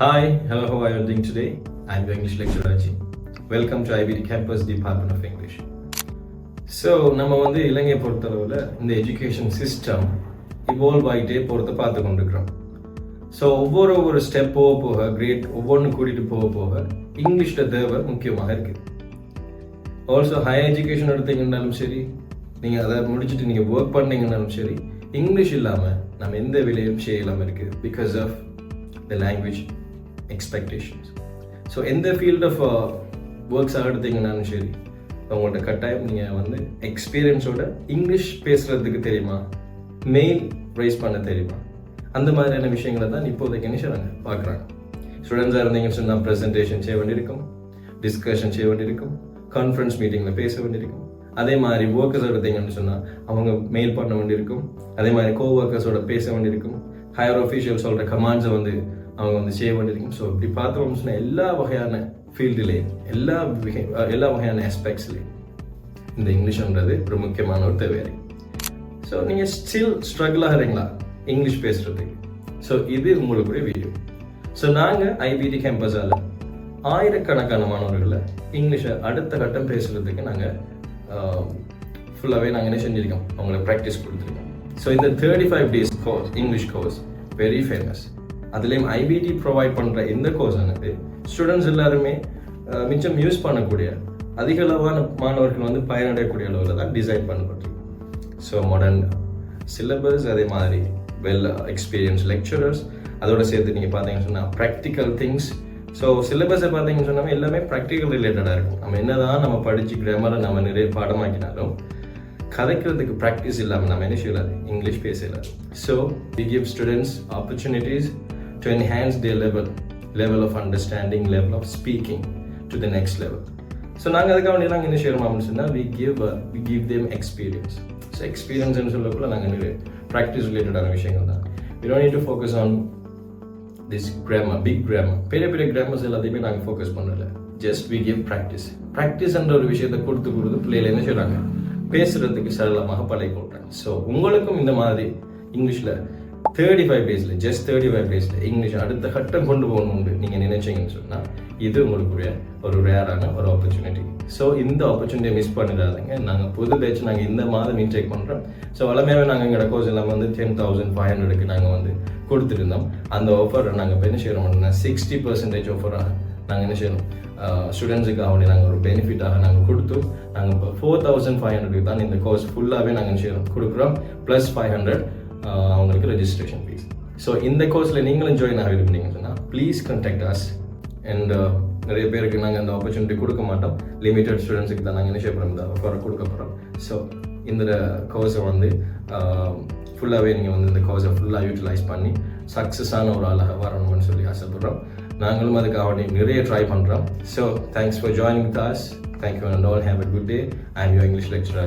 Hi, hello, how are you doing today? I'm your English lecturer Raji. Welcome to IBD Campus Department of English. So நம்ம வந்து இலங்கையை பொறுத்தளவில் இந்த education system evolve ஆகிட்டே போகிறத பார்த்து கொண்டிருக்கிறோம் ஸோ ஒவ்வொரு ஒவ்வொரு ஸ்டெப் போக போக கிரேட் ஒவ்வொன்று கூட்டிகிட்டு போக போக இங்கிலீஷில் தேவை முக்கியமாக இருக்குது ஆல்சோ ஹையர் எஜுகேஷன் எடுத்தீங்கன்னாலும் சரி நீங்கள் அதை முடிச்சுட்டு நீங்கள் ஒர்க் பண்ணீங்கன்னாலும் சரி இங்கிலீஷ் இல்லாமல் நம்ம எந்த வேலையும் செய்யலாமல் இருக்குது because of the language expectations so எந்த ஃபீல்ட் ஆஃப் ஒர்க்ஸாக எடுத்தீங்கன்னாலும் சரி உங்கள்கிட்ட கட்டாயம் நீங்கள் வந்து எக்ஸ்பீரியன்ஸோட இங்கிலீஷ் பேசுகிறதுக்கு தெரியுமா? மெயில் ரைஸ் பண்ண தெரியுமா? அந்த மாதிரியான விஷயங்களை தான் இப்போதைக்கு என்ன செய்கிறாங்க பார்க்குறாங்க ஸ்டூடெண்ட்ஸாக இருந்தீங்கன்னு சொன்னால் ப்ரெசன்டேஷன் செய்ய வேண்டியிருக்கும் டிஸ்கஷன் செய்ய வேண்டியிருக்கும் கான்ஃபரன்ஸ் மீட்டிங்கில் பேச வேண்டியிருக்கும். அதே மாதிரி ஒர்க்கர்ஸ் எடுத்தீங்கன்னு சொன்னால் அவங்க மெயில் பண்ண வேண்டியிருக்கும். அதே மாதிரி கோ ஒர்க்கர்ஸோட பேச வேண்டியிருக்கும். ஹையர் ஒஃபீஷியல் சொல்கிற கமாண்ட்ஸை வந்து அவங்க வந்து செய்ய வேண்டியிருக்கும் ஸோ இப்படி பார்த்தோம் சொன்னால் எல்லா வகையான ஃபீல்டுலேயும் எல்லா வகை எல்லா வகையான ஆஸ்பெக்ட்ஸ்லேயும் இந்த இங்கிலீஷ்ன்றது ஒரு முக்கியமான ஒரு தேவை ஸோ நீங்கள் ஸ்டில் ஸ்ட்ரகிள் ஆகிறீங்களா இங்கிலீஷ் பேசுகிறதுக்கு ஸோ இது உங்களுக்குரிய வீடியோ ஸோ நாங்கள் ஐபிடி கேம்பஸால் ஆயிரக்கணக்கான மாணவர்களை இங்கிலீஷை அடுத்த கட்டம் பேசுகிறதுக்கு நாங்கள் ஃபுல்லாகவே நாங்கள் என்ன செஞ்சுருக்கோம்? அவங்களுக்கு ப்ராக்டிஸ் கொடுத்துருக்கோம். ஸோ இந்த thirty five days course English course very famous அதுலேயும் ஐபிடி ப்ரொவைட் பண்ணுற இந்த கோர்ஸ் ஆனது ஸ்டூடெண்ட்ஸ் எல்லாருமே மிச்சம் யூஸ் பண்ணக்கூடிய அதிக அளவான மாணவர்கள் வந்து பயனடையக்கூடிய அளவில் தான் டிசைன் பண்ணப்பட்டிருக்கு ஸோ மாடர்ன் சிலபஸ் அதே மாதிரி வெல் எக்ஸ்பீரியன்ஸ் லெக்சரர்ஸ் அதோட சேர்த்து நீங்கள் பார்த்தீங்கன்னு சொன்னால் ப்ராக்டிக்கல் திங்ஸ் ஸோ சிலபஸை பார்த்தீங்கன்னு சொன்னால் எல்லாமே ப்ராக்டிக்கல் ரிலேட்டடாக இருக்கும். நம்ம என்னதான் நம்ம படித்து கிராமரை நம்ம நிறைய பாடமாக்கினாலும் கதைக்கிறதுக்கு ப்ராக்டிஸ் இல்லாமல் நம்ம என்ன செய்யலாது? English பேசலாது so we give students opportunities to enhance their level level of understanding level of speaking to the next level so நாங்கள் அதுக்காக வேண்டி நாங்கள் என்ன செய்கிறோம் அப்படின்னு சொன்னால் we give we give them experience so எக்ஸ்பீரியன்ஸ்னு சொல்லக்குள்ள நாங்கள் ப்ராக்டிஸ் ரிலேட்டடான விஷயங்கள் தான். We don't need to focus on this grammar big grammar பெரிய பெரிய கிராமர்ஸ் எல்லாத்தையுமே நாங்கள் ஃபோக்கஸ் பண்ணல. ஜஸ்ட் வி கிவ் ப்ராக்டிஸ் ப்ராக்டிஸ்ன்ற ஒரு விஷயத்தை கொடுத்து கொடுத்து பிள்ளைகள் என்ன செய்கிறாங்க பேசுறதுக்கு சரளமாக பழகி கொடுக்குறாங்க ஸோ உங்களுக்கும் இந்த மாதிரி இங்கிலீஷில் தேர்ட்டி ஃபைவ் டேஸில் ஜஸ்ட் தேர்ட்டி ஃபைவ் டேஸில் இங்கிலீஷ் அடுத்த கட்டம் கொண்டு போகணும்னு நீங்கள் நினைச்சீங்கன்னு சொன்னால் இது உங்களுக்குரிய ஒரு ரேரான ஒரு ஆப்பர்ச்சுனிட்டி ஸோ இந்த ஆப்பர்ச்சுனிட்டியை மிஸ் பண்ணிடாதீங்க. நாங்கள் புது பேச்சு நாங்கள் இந்த மாதம் இன்டேக் பண்ணுறோம் ஸோ வளமையாகவே நாங்கள் எங்களோட கோர்ஸ் எல்லாம் வந்து டென் தௌசண்ட் ஃபைவ் ஹண்ட்ரடுக்கு நாங்கள் வந்து கொடுத்துருந்தோம். அந்த ஆஃபரை நாங்கள் இப்போ என்ன செய்கிறோம் அப்படின்னா சிக்ஸ்டி பர்சன்டேஜ் ஆஃபராக நாங்கள் என்ன செய்யணும் ஸ்டூடெண்ட்ஸுக்கு அவனை நாங்கள் ஒரு பெனிஃபிட்டாக நாங்கள் கொடுத்து நாங்கள் இப்போ ஃபோர் தௌசண்ட் ஃபைவ் ஹண்ட்ரடுக்கு தான் இந்த கோர்ஸ் ஃபுல்லாகவே நாங்கள் என்ன செய்யணும் கொடுக்குறோம். ப்ளஸ் ஃபைவ் ஹண்ட்ரட் அவங்களுக்கு ரெஜிஸ்ட்ரேஷன் ஃபீஸ் ஸோ இந்த கோர்ஸில் நீங்களும் ஜாயின் ஆக விரும்புனீங்கன்னு சொன்னால் ப்ளீஸ் கண்டாக்ட் அஸ் அண்ட் நிறைய பேருக்கு நாங்கள் அந்த ஆப்பர்ச்சுனிட்டி கொடுக்க மாட்டோம். லிமிட்டட் ஸ்டூடெண்ட்ஸுக்கு தான் நாங்கள் என்ன செய்ய போகிறோம் கொடுக்க போகிறோம் ஸோ இந்த கோர்ஸை வந்து ஃபுல்லாகவே நீங்கள் வந்து இந்த கோர்ஸை ஃபுல்லாக யூட்டிலைஸ் பண்ணி சக்ஸஸான ஒரு ஆளாக வரணும்னு சொல்லி ஆசைப்படுறோம். நாங்களும் அதுக்காக வேண்டி நிறைய ட்ரை பண்ணுறோம் so thanks for joining with us thank you and all have a good day I am you English lecture